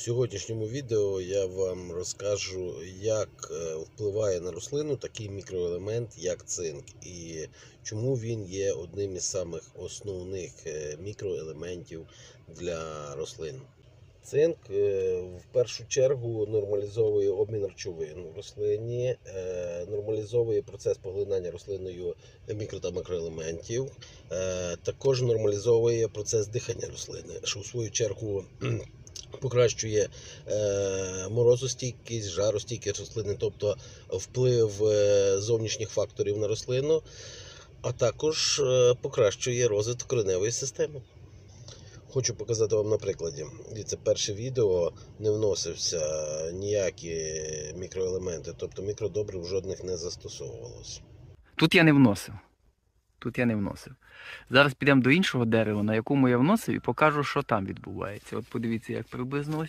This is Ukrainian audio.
сьогоднішньому відео я вам розкажу, як е, впливає на рослину такий мікроелемент, як цинк, і чому він є одним із самих основних е, мікроелементів для рослин. Цинк е, в першу чергу нормалізовує обмін речовин в рослині, нормалізовує процес поглинання рослиною мікро та макроелементів, також нормалізовує процес дихання рослини, що в свою чергу покращує е, морозостійкість, жаростійкість рослини, тобто вплив е, зовнішніх факторів на рослину, а також е, покращує розвиток кореневої системи. Хочу показати вам на прикладі. Це перше відео не вносився ніякі мікроелементи, тобто мікродобрив жодних не застосовувалось. Тут я не вносив. Тут я не вносив. Зараз підемо до іншого дерева, на якому я вносив, і покажу, що там відбувається. От подивіться, як приблизно ось